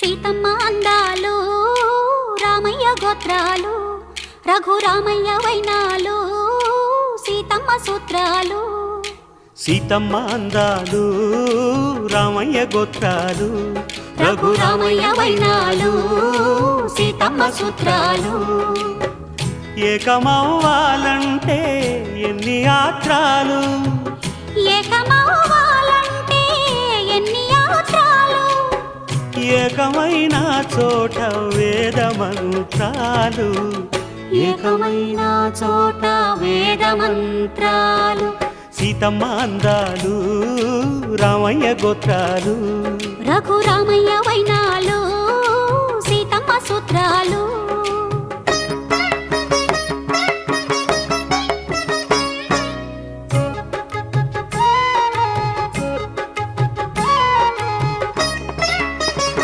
సీతమ్మ అందాలు రామయ్య గోత్రాలు రఘురామయ్య వైనాలు సీతమ్మ సూత్రాలు. సీతమ్మ అందాలు రామయ్య గోత్రాలు రఘురామయ్య వైనాలు సీతమ్మ సూత్రాలు. ఏకమవ్వాలంటే ఎన్ని ఆత్రాలు? ఏకమైన చోట వేదమంత్రాలు ఏకమైన చోట వేదమంత్రాలు. సీతమ్మ అందాలు రామయ్య గోత్రాలు. రఘురామయ్య వైనాలు సీతమ్మ సూత్రాలు.